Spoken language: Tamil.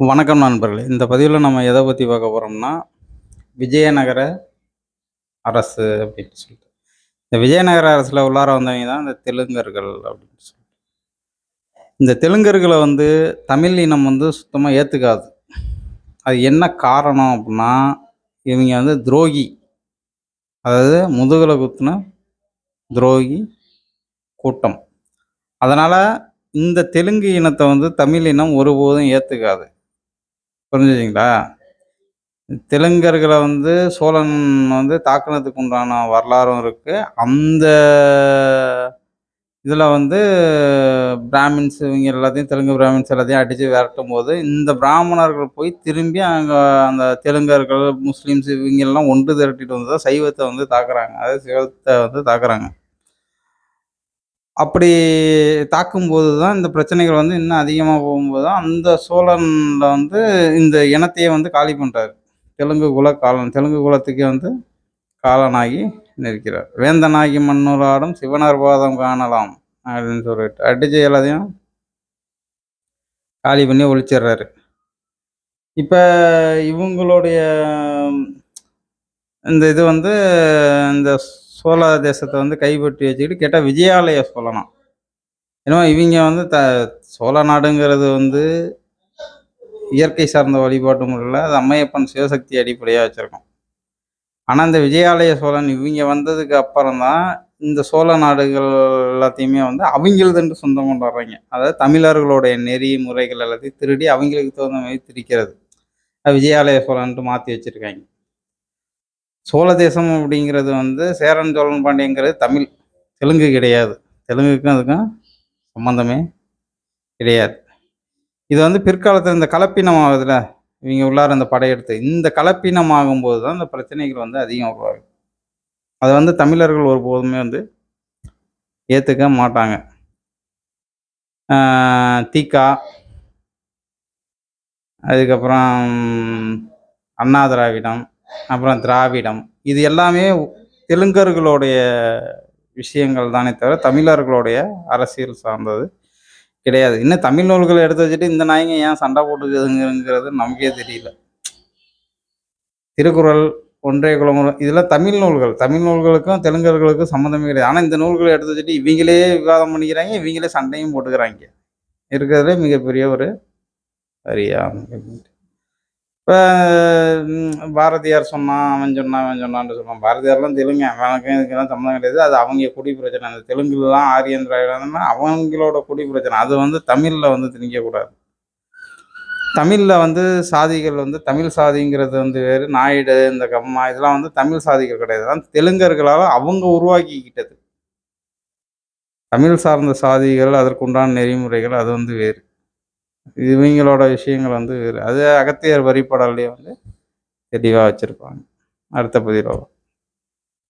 வணக்கம் நண்பர்களே. இந்த பதிவில் நம்ம எதை பற்றி பார்க்க போகிறோம்னா விஜயநகர அரசு அப்படின்னு சொல்லிட்டு. இந்த விஜயநகர அரசில் உள்ளார வந்தவங்க தான் இந்த தெலுங்கர்கள் அப்படின்னு சொல்லிட்டு. இந்த தெலுங்கர்களை வந்து தமிழ் இனம் வந்து சுத்தமாக ஏற்றுக்காது அது என்ன காரணம் அப்படின்னா இவங்க வந்து துரோகி. அதாவது முதுகலை குத்துன துரோகி கூட்டம். அதனால் இந்த தெலுங்கு இனத்தை வந்து தமிழ் இனம் ஒருபோதும் ஏற்றுக்காது புரிஞ்சுதுங்களா? தெலுங்கர்களை வந்து சோழன் வந்து தாக்குனதுக்கு உண்டான வரலாறும் இருக்குது அந்த இதில் வந்து பிராமின்ஸ் இவங்க எல்லாத்தையும் தெலுங்கு பிராமின்ஸ் எல்லாத்தையும் அடித்து விரட்டும் போது இந்த பிராமணர்கள் போய் திரும்பி அங்கே அந்த தெலுங்கர்கள் முஸ்லீம்ஸ் இவங்க எல்லாம் ஒன்று திரட்டிட்டு வந்து தான் சைவத்தை வந்து தாக்குறாங்க. அதாவது சிவத்தை வந்து தாக்குறாங்க. அப்படி தாக்கும்போது தான் இந்த பிரச்சனைகள் வந்து இன்னும் அதிகமாக போகும்போது தான் அந்த சோழனில் வந்து இந்த இனத்தையே வந்து காலி பண்ணுறாரு தெலுங்கு குல காலன் தெலுங்கு குலத்துக்கே வந்து காலனாகி நிற்கிறார். வேந்தனாகி மன்னூராடும் சிவனர் பாதம் காணலாம் அப்படின்னு சொல்லிட்டு அடிச்சு எல்லாத்தையும் காலி பண்ணி ஒழிச்சிடுறாரு. இப்போ இவங்களுடைய இந்த இது வந்து இந்த சோழ தேசத்தை வந்து கைப்பற்றி வச்சுக்கிட்டு கேட்டால் விஜயாலய சோழனா. ஏன்னா இவங்க வந்து த சோழ நாடுங்கிறது வந்து இயற்கை சார்ந்த வழிபாட்டு முறையில் அது அம்மையப்பன் சிவசக்தி அடிப்படையாக வச்சுருக்கோம். ஆனால் இந்த விஜயாலய சோழன் இவங்க வந்ததுக்கு அப்புறம் தான் இந்த சோழ நாடுகள் எல்லாத்தையுமே வந்து அவங்களுதுன்ட்டு சொந்தம் கொண்டாடுறாங்க. அதாவது தமிழர்களுடைய நெறி முறைகள் எல்லாத்தையும் திருடி அவங்களுக்கு தகுந்த மாதிரி திரிக்கிறது. விஜயாலய சோழன்ட்டு மாற்றி வச்சுருக்காங்க. சோழ தேசம் அப்படிங்கிறது வந்து சேரன் சோழன் பாண்டியங்கிறது தமிழ். தெலுங்கு கிடையாது. தெலுங்குக்கும் அதுக்கும் சம்மந்தமே கிடையாது. இது வந்து பிற்காலத்தில் இந்த கலப்பினம் ஆகுதுல இவங்க உள்ளார இந்த படையெடுத்து இந்த கலப்பினம் ஆகும்போது தான் இந்த பிரச்சனைகள் வந்து அதிகம் உருவாகும் அதை வந்து தமிழர்கள் ஒருபோதுமே வந்து ஏற்றுக்க மாட்டாங்க. தீக்கா அதுக்கப்புறம் அண்ணா திராவிடம் அப்புறம் திராவிடம். இது எல்லாமே தெலுங்கர்களுடைய விஷயங்கள் தானே தவிர தமிழர்களுடைய அரசியல் சார்ந்தது கிடையாது. இன்னும் தமிழ் நூல்களை எடுத்து வச்சுட்டு இந்த நாயங்க ஏன் சண்டை போட்டுக்குதுங்கிறது நமக்கே தெரியல. திருக்குறள் ஒன்றே குலமுறை இதெல்லாம் தமிழ் நூல்கள். தமிழ் நூல்களுக்கும் தெலுங்கர்களுக்கும் சம்மந்தமே கிடையாது. ஆனால் இந்த நூல்களை எடுத்து வச்சுட்டு இவங்களே விவாதம் பண்ணிக்கிறாங்க இவங்களே சண்டையும் போட்டுக்கிறாங்க. இருக்கிறதுல மிகப்பெரிய ஒரு வரியா இப்போ பாரதியார் சொன்னான் அவன் சொன்னான் அவன் சொன்னான்னு சொல்லுவான். பாரதியார்லாம் தெலுங்கு. அவனுக்கும் இதுக்கெல்லாம் சம்மந்தம் கிடையாது. அது அவங்க குடி பிரச்சனை. அந்த தெலுங்குலாம் ஆரியன் அவங்களோட குடி பிரச்சனை. அது வந்து தமிழில் வந்து திணிக்கக்கூடாது. தமிழில் வந்து சாதிகள் வந்து தமிழ் சாதிங்கிறது வந்து வேறு. நாயுடு இந்த கம்மா இதெல்லாம் வந்து தமிழ் சாதிகள் கிடையாது. ஆனால் தெலுங்கர்களால் அவங்க உருவாக்கிக்கிட்டது. தமிழ் சார்ந்த சாதிகள் அதற்குண்டான நெறிமுறைகள் அது வந்து வேறு. இவங்களோட விஷயங்கள் வந்து அது அகத்தியர் வரிப்படல்லையே வந்து தெளிவாக வச்சுருப்பாங்க. அடுத்த பதிவில்